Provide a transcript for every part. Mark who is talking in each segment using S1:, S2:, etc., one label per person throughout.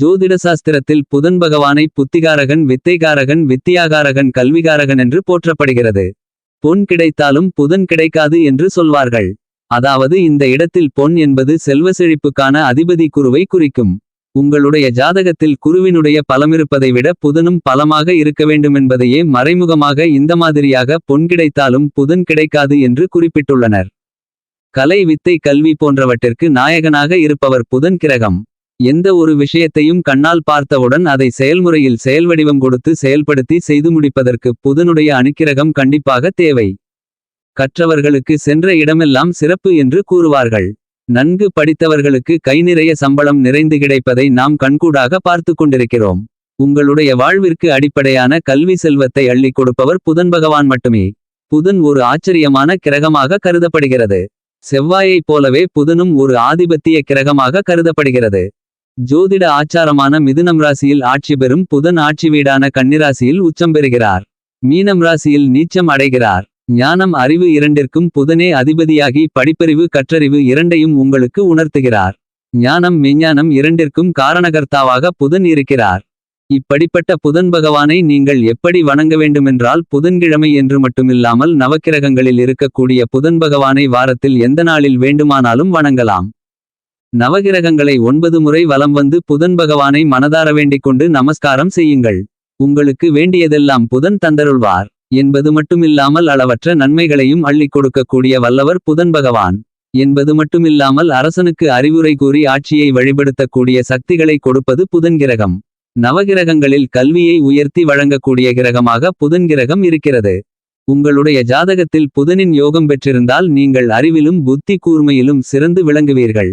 S1: ஜோதிட சாஸ்திரத்தில் புதன் பகவானை புத்திகாரகன் வித்தைகாரகன் வித்தியாகாரகன் கல்விகாரகன் என்று போற்றப்படுகிறது. பொன் கிடைத்தாலும் புதன் கிடைக்காது என்று சொல்வார்கள். அதாவது இந்த இடத்தில் பொன் என்பது செல்வ செழிப்புக்கான அதிபதி குருவை குறிக்கும். உங்களுடைய ஜாதகத்தில் குருவினுடைய பலமிருப்பதை விட புதனும் பலமாக இருக்க வேண்டுமென்பதையே மறைமுகமாக இந்த மாதிரியாக பொன் கிடைத்தாலும் புதன் கிடைக்காது என்று குறிப்பிட்டுள்ளனர். கலை வித்தை கல்வி போன்றவற்றிற்கு நாயகனாக இருப்பவர் புதன் கிரகம். எந்த ஒரு விஷயத்தையும் கண்ணால் பார்த்தவுடன் அதை செயல்முறையில் செயல்வடிவம் கொடுத்து செயல்படுத்தி செய்து முடிப்பதற்கு புதனுடைய அணுக்கிரகம் கண்டிப்பாக தேவை. கற்றவர்களுக்கு சென்ற இடமெல்லாம் சிறப்பு என்று கூறுவார்கள். நன்கு படித்தவர்களுக்கு கை நிறைய சம்பளம் நிறைந்து கிடைப்பதை நாம் கண்கூடாக பார்த்து கொண்டிருக்கிறோம். உங்களுடைய வாழ்விற்கு அடிப்படையான கல்வி செல்வத்தை அள்ளிக் கொடுப்பவர் புதன் பகவான் மட்டுமே. புதன் ஒரு ஆச்சரியமான கிரகமாக கருதப்படுகிறது. செவ்வாயைப் போலவே புதனும் ஒரு ஆதிபத்திய கிரகமாக கருதப்படுகிறது. ஜோதிட ஆச்சாரமான மிதுனம் ராசியில் ஆட்சி பெறும் புதன் ஆட்சி வீடான கன்னிராசியில் உச்சம் பெறுகிறார். மீனம் ராசியில் நீச்சம் அடைகிறார். ஞானம் அறிவு இரண்டிற்கும் புதனே அதிபதியாகி படிப்பறிவு கற்றறிவு இரண்டையும் உங்களுக்கு உணர்த்துகிறார். ஞானம் மெஞ்ஞானம் இரண்டிற்கும் காரணகர்த்தாவாக புதன் இருக்கிறார். இப்படிப்பட்ட புதன் பகவானை நீங்கள் எப்படி வணங்க வேண்டுமென்றால் புதன்கிழமை என்று மட்டுமில்லாமல் நவக்கிரகங்களில் இருக்கக்கூடிய புதன் பகவானை வாரத்தில் எந்த நாளில் வேண்டுமானாலும் வணங்கலாம். நவகிரகங்களை ஒன்பது முறை வலம் வந்து புதன் பகவானை மனதார வேண்டிக் கொண்டு நமஸ்காரம் செய்யுங்கள். உங்களுக்கு வேண்டியதெல்லாம் புதன் தந்தருள்வார். என்பது மட்டுமில்லாமல் அளவற்ற நன்மைகளையும் அள்ளிக் கொடுக்கக்கூடிய வல்லவர் புதன் பகவான். என்பது மட்டுமில்லாமல் அரசனுக்கு அறிவுரை கூறி ஆட்சியை வழிபடுத்தக்கூடிய சக்திகளை கொடுப்பது புதன் கிரகம். நவகிரகங்களில் கல்வியை உயர்த்தி வழங்கக்கூடிய கிரகமாக புதன் கிரகம் இருக்கிறது. உங்களுடைய ஜாதகத்தில் புதனின் யோகம் பெற்றிருந்தால் நீங்கள் அறிவிலும் புத்தி கூர்மையிலும் சிறந்து விளங்குவீர்கள்.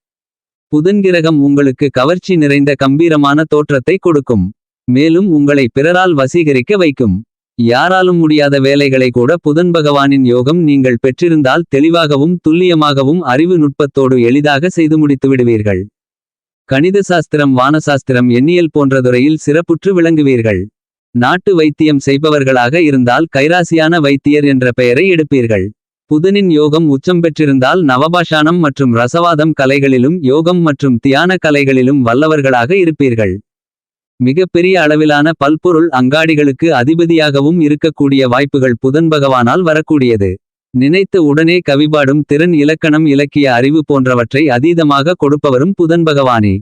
S1: புதன் கிரகம் உங்களுக்கு கவர்ச்சி நிறைந்த கம்பீரமான தோற்றத்தை கொடுக்கும். மேலும் உங்களை பிறரால் வசீகரிக்க வைக்கும். யாராலும் முடியாத வேலைகளை கூட புதன் பகவானின் யோகம் நீங்கள் பெற்றிருந்தால் தெளிவாகவும் துல்லியமாகவும் அறிவு நுட்பத்தோடு எளிதாக செய்து முடித்து விடுவீர்கள். கணித சாஸ்திரம் வானசாஸ்திரம் எண்ணியல் போன்ற துறையில் சிறப்புற்று விளங்குவீர்கள். நாட்டு வைத்தியம் செய்பவர்களாக இருந்தால் கைராசியான வைத்தியர் என்ற பெயரை எடுப்பீர்கள். புதனின் யோகம் உச்சம் பெற்றிருந்தால் நவபாஷானம் மற்றும் ரசவாதம் கலைகளிலும் யோகம் மற்றும் தியான கலைகளிலும் வல்லவர்களாக இருப்பீர்கள். மிகப்பெரிய அளவிலான பல்பொருள் அங்காடிகளுக்கு அதிபதியாகவும் இருக்கக்கூடிய வாய்ப்புகள் புதன் பகவானால் வரக்கூடியது. நினைத்த உடனே கவிபாடும் திறன் இலக்கணம் இலக்கிய அறிவு போன்றவற்றை அதீதமாக கொடுப்பவரும் புதன் பகவானே.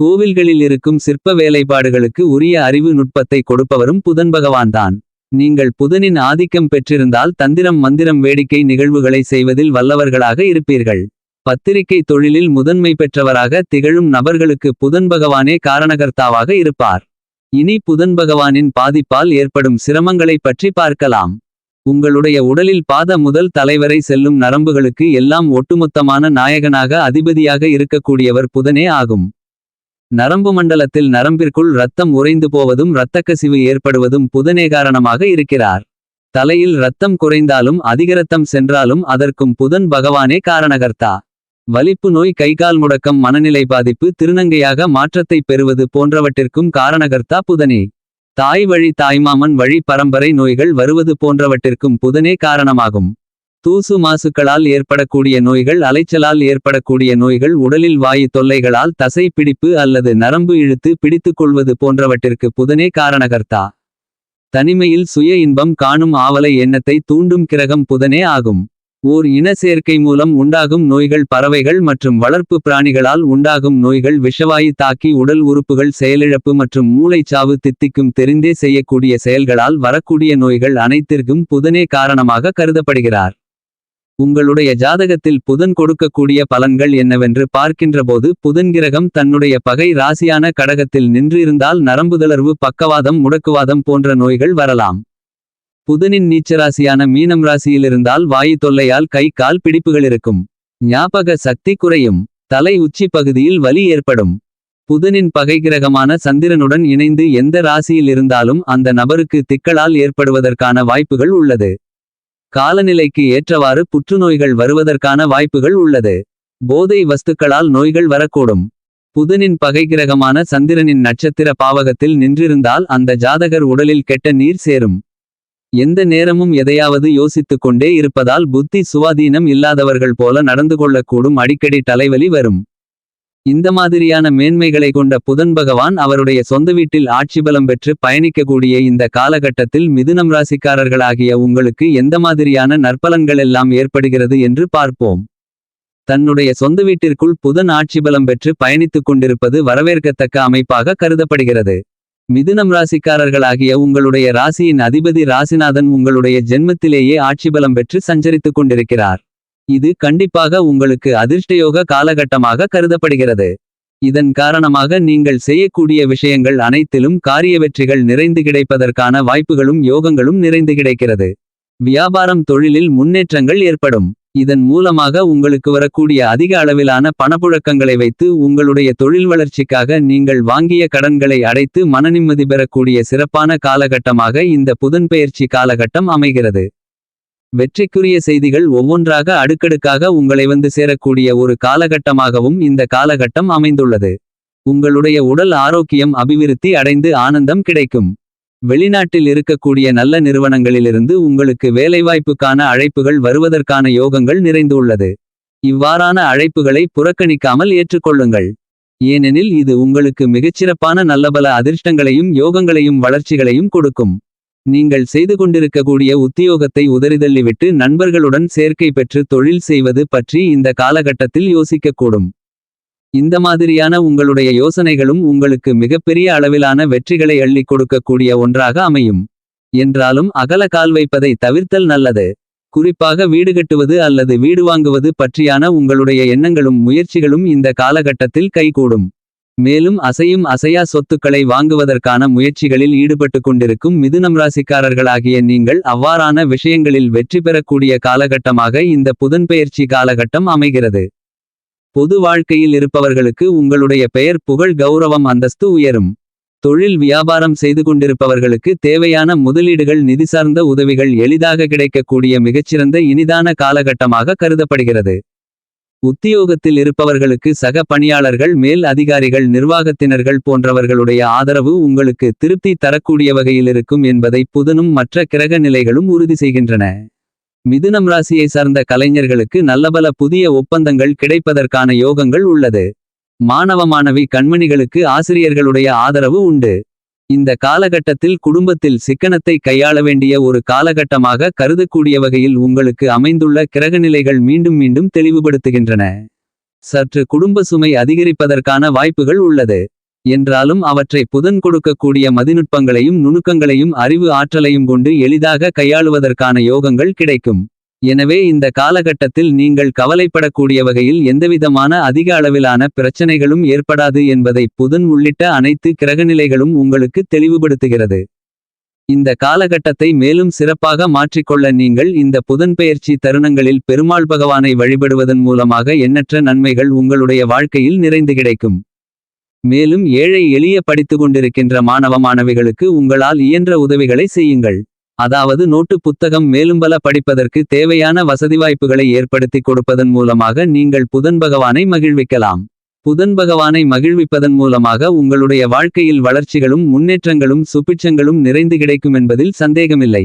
S1: கோவில்களில் இருக்கும் சிற்ப வேலைப்பாடுகளுக்கு உரிய அறிவு நுட்பத்தை கொடுப்பவரும் புதன் பகவான்தான். நீங்கள் புதனின் ஆதிக்கம் பெற்றிருந்தால் தந்திரம் மந்திரம் வேடிக்கை நிகழ்வுகளை செய்வதில் வல்லவர்களாக இருப்பீர்கள். பத்திரிகை தொழிலில் முதன்மை பெற்றவராக திகழும் நபர்களுக்கு புதன் பகவானே காரணகர்த்தாவாக இருப்பார். இனி புதன் பகவானின் பாதிப்பால் ஏற்படும் சிரமங்களைப் பற்றி பார்க்கலாம். உங்களுடைய உடலில் பாத முதல் தலைவரை செல்லும் நரம்புகளுக்கு எல்லாம் ஒட்டுமொத்தமான நாயகனாக அதிபதியாக இருக்கக்கூடியவர் புதனே ஆகும். நரம்பு மண்டலத்தில் நரம்பிற்குள் இரத்தம் உறைந்து போவதும் இரத்தக்கசிவு ஏற்படுவதும் புதனே காரணமாக இருக்கிறார். தலையில் இரத்தம் குறைந்தாலும் அதிக ரத்தம் சென்றாலும் அதற்கும் புதன் பகவானே காரணகர்த்தா. வலிப்பு நோய் கைகால் முடக்கம் மனநிலை பாதிப்பு திருநங்கையாக மாற்றத்தை பெறுவது போன்றவற்றிற்கும் காரணகர்த்தா புதனே. தாய் வழி தாய்மாமன் வழி பரம்பரை நோய்கள் வருவது போன்றவற்றிற்கும் புதனே காரணமாகும். தூசு மாசுக்களால் ஏற்படக்கூடிய நோய்கள் அலைச்சலால் ஏற்படக்கூடிய நோய்கள் உடலில் வாயு தொல்லைகளால் தசை பிடிப்பு அல்லது நரம்பு இழுத்து பிடித்துக் கொள்வது போன்றவற்றிற்கு புதனே காரணகர்த்தா. தனிமையில் சுய இன்பம் காணும் ஆவலை எண்ணத்தை தூண்டும் கிரகம் புதனே ஆகும். ஓர் இன சேர்க்கை மூலம் உண்டாகும் நோய்கள் பறவைகள் மற்றும் வளர்ப்பு பிராணிகளால் உண்டாகும் நோய்கள் விஷவாயு தாக்கி உடல் உறுப்புகள் செயலிழப்பு மற்றும் மூளைச்சாவு தித்திக்கும் தெரிந்தே செய்யக்கூடிய செயல்களால் வரக்கூடிய நோய்கள் அனைத்திற்கும் புதனே காரணமாக கருதப்படுகிறார். உங்களுடைய ஜாதகத்தில் புதன் கொடுக்கக்கூடிய பலன்கள் என்னவென்று பார்க்கின்றபோது புதன் கிரகம் தன்னுடைய பகை ராசியான கடகத்தில் நின்றிருந்தால் நரம்புதளர்வு பக்கவாதம் முடக்குவாதம் போன்ற நோய்கள் வரலாம். புதனின் நீச்சராசியான மீனம் ராசியிலிருந்தால் வாயு தொல்லையால் கை கால் பிடிப்புகள் இருக்கும். ஞாபக சக்தி குறையும். தலை உச்சி பகுதியில் வலி ஏற்படும். புதனின் பகை கிரகமான சந்திரனுடன் இணைந்து எந்த ராசியில் இருந்தாலும் அந்த நபருக்கு திக்களால் ஏற்படுவதற்கான வாய்ப்புகள் உள்ளது. காலநிலைக்கு ஏற்றவாறு புற்றுநோய்கள் வருவதற்கான வாய்ப்புகள் உள்ளது. போதை வஸ்துக்களால் நோய்கள் வரக்கூடும். புதனின் பகைகிரகமான சந்திரனின் நட்சத்திர பாவகத்தில் நின்றிருந்தால் அந்த ஜாதகர் உடலில் கெட்ட நீர் சேரும். எந்த நேரமும் எதையாவது யோசித்துக் கொண்டே இருப்பதால் புத்தி சுவாதீனம் இல்லாதவர்கள் போல நடந்து கொள்ளக்கூடும் அடிக்கடி தலைவலி வரும். இந்த மாதிரியான மேன்மைகளை கொண்ட புதன் பகவான் அவருடைய சொந்த வீட்டில் ஆட்சிபலம் பெற்று பயணிக்கக்கூடிய இந்த காலகட்டத்தில் மிதுனம் ராசிக்காரர்களாகிய உங்களுக்கு எந்த மாதிரியான நற்பலன்கள் எல்லாம் ஏற்படுகிறது என்று பார்ப்போம். தன்னுடைய சொந்த வீட்டிற்குள் புதன் ஆட்சிபலம் பெற்று பயணித்துக் கொண்டிருப்பது வரவேற்கத்தக்க அமைப்பாக கருதப்படுகிறது. மிதுனம் ராசிக்காரர்களாகிய உங்களுடைய ராசியின் அதிபதி ராசிநாதன் உங்களுடைய ஜென்மத்திலேயே ஆட்சிபலம் பெற்று சஞ்சரித்துக் கொண்டிருக்கிறார். இது கண்டிப்பாக உங்களுக்கு அதிர்ஷ்டயோக காலகட்டமாக கருதப்படுகிறது. இதன் காரணமாக நீங்கள் செய்யக்கூடிய விஷயங்கள் அனைத்திலும் காரிய வெற்றிகள் நிறைந்து கிடைப்பதற்கான வாய்ப்புகளும் யோகங்களும் நிறைந்து கிடைக்கிறது. வியாபாரம் தொழிலில் முன்னேற்றங்கள் ஏற்படும். இதன் மூலமாக உங்களுக்கு வரக்கூடிய அதிக அளவிலான பணப்புழக்கங்களை வைத்து உங்களுடைய தொழில் வளர்ச்சிக்காக நீங்கள் வாங்கிய கடன்களை அடைத்து மனநிம்மதி பெறக்கூடிய சிறப்பான காலகட்டமாக இந்த புதன்பெயர்ச்சி காலகட்டம் அமைகிறது. வெற்றிக்குரிய செய்திகள் ஒவ்வொன்றாக அடுக்கடுக்காக உங்களை வந்து சேரக்கூடிய ஒரு காலகட்டமாகவும் இந்த காலகட்டம் அமைந்துள்ளது. உங்களுடைய உடல் ஆரோக்கியம் அபிவிருத்தி அடைந்து ஆனந்தம் கிடைக்கும். வெளிநாட்டில் இருக்கக்கூடிய நல்ல நிறுவனங்களிலிருந்து உங்களுக்கு வேலைவாய்ப்புக்கான அழைப்புகள் வருவதற்கான யோகங்கள் நிறைந்துள்ளது. இவ்வாறான அழைப்புகளை புறக்கணிக்காமல் ஏற்றுக்கொள்ளுங்கள். ஏனெனில் இது உங்களுக்கு மிகச்சிறப்பான நல்லபல அதிர்ஷ்டங்களையும் யோகங்களையும் வளர்ச்சிகளையும் கொடுக்கும். நீங்கள் செய்து கொண்டிருக்கக்கூடிய உத்தியோகத்தை உதறிதள்ளிவிட்டு நண்பர்களுடன் சேர்க்கை பெற்று தொழில் செய்வது பற்றி இந்த காலகட்டத்தில் யோசிக்கக்கூடும். இந்த மாதிரியான உங்களுடைய யோசனைகளும் உங்களுக்கு மிகப்பெரிய அளவிலான வெற்றிகளை அள்ளிக் கொடுக்கக்கூடிய ஒன்றாக அமையும். என்றாலும் அகல கால் வைப்பதை தவிர்த்தல் நல்லது. குறிப்பாக வீடு கட்டுவது அல்லது வீடு வாங்குவது பற்றியான உங்களுடைய எண்ணங்களும் முயற்சிகளும் இந்த காலகட்டத்தில் கைகூடும். மேலும் அசையும் அசையா சொத்துக்களை வாங்குவதற்கான முயற்சிகளில் ஈடுபட்டுக் கொண்டிருக்கும் மிதுனம் ராசிக்காரர்களாகிய நீங்கள் அவ்வாறான விஷயங்களில் வெற்றி பெறக்கூடிய காலகட்டமாக இந்த புதன்பெயர்ச்சி காலகட்டம் அமைகிறது. பொது வாழ்க்கையில் இருப்பவர்களுக்கு உங்களுடைய பெயர் புகழ் கௌரவம் அந்தஸ்து உயரும். தொழில் வியாபாரம் செய்து கொண்டிருப்பவர்களுக்கு தேவையான முதலீடுகள் நிதி சார்ந்த உதவிகள் எளிதாக கிடைக்கக்கூடிய மிகச்சிறந்த இனிதான காலகட்டமாக கருதப்படுகிறது. உத்தியோகத்தில் இருப்பவர்களுக்கு சக பணியாளர்கள் மேல் அதிகாரிகள் நிர்வாகத்தினர்கள் போன்றவர்களுடைய ஆதரவு உங்களுக்கு திருப்தி தரக்கூடிய வகையில் இருக்கும் என்பதை புதனும் மற்ற கிரக நிலைகளும் உறுதி செய்கின்றன. மிதுனம் ராசியை சார்ந்த கலைஞர்களுக்கு நல்லபல புதிய ஒப்பந்தங்கள் கிடைப்பதற்கான யோகங்கள் உள்ளது. மாணவ மாணவி கண்மணிகளுக்கு ஆசிரியர்களுடைய ஆதரவு உண்டு. இந்த காலகட்டத்தில் குடும்பத்தில் சிக்கனத்தை கையாள வேண்டிய ஒரு காலகட்டமாக கருதக்கூடிய வகையில் உங்களுக்கு அமைந்துள்ள கிரகநிலைகள் மீண்டும் மீண்டும் தெளிவுபடுத்துகின்றன. சற்று குடும்ப சுமை அதிகரிப்பதற்கான வாய்ப்புகள் உள்ளது. என்றாலும் அவற்றை புதன் கொடுக்கக்கூடிய மதிநுட்பங்களையும் நுணுக்கங்களையும் அறிவு ஆற்றலையும் கொண்டு எளிதாக கையாளுவதற்கான யோகங்கள் கிடைக்கும். எனவே இந்த காலகட்டத்தில் நீங்கள் கவலைப்படக்கூடிய வகையில் எந்தவிதமான அதிக அளவிலான பிரச்சனைகளும் ஏற்படாது என்பதை புதன் உள்ளிட்ட அனைத்து கிரகநிலைகளும் உங்களுக்கு தெளிவுபடுத்துகிறது. இந்த காலகட்டத்தை மேலும் சிறப்பாக மாற்றிக்கொள்ள நீங்கள் இந்த புதன்பெயர்ச்சி தருணங்களில் பெருமாள் பகவானை வழிபடுவதன் மூலமாக எண்ணற்ற நன்மைகள் உங்களுடைய வாழ்க்கையில் நிறைந்து கிடைக்கும். மேலும் ஏழை எளிய படித்துக் கொண்டிருக்கின்ற மாணவ மாணவிகளுக்கு உங்களால் இயன்ற உதவிகளை செய்யுங்கள். அதாவது நோட்டு புத்தகம் மேலும் பல படிப்பதற்கு தேவையான வசதி வாய்ப்புகளை ஏற்படுத்திக் கொடுப்பதன் மூலமாக நீங்கள் புதன் பகவானை மகிழ்விக்கலாம். புதன் பகவானை மகிழ்விப்பதன் மூலமாக உங்களுடைய வாழ்க்கையில் வளர்ச்சிகளும் முன்னேற்றங்களும் சுபிட்சங்களும் நிறைந்து கிடைக்கும் என்பதில் சந்தேகமில்லை.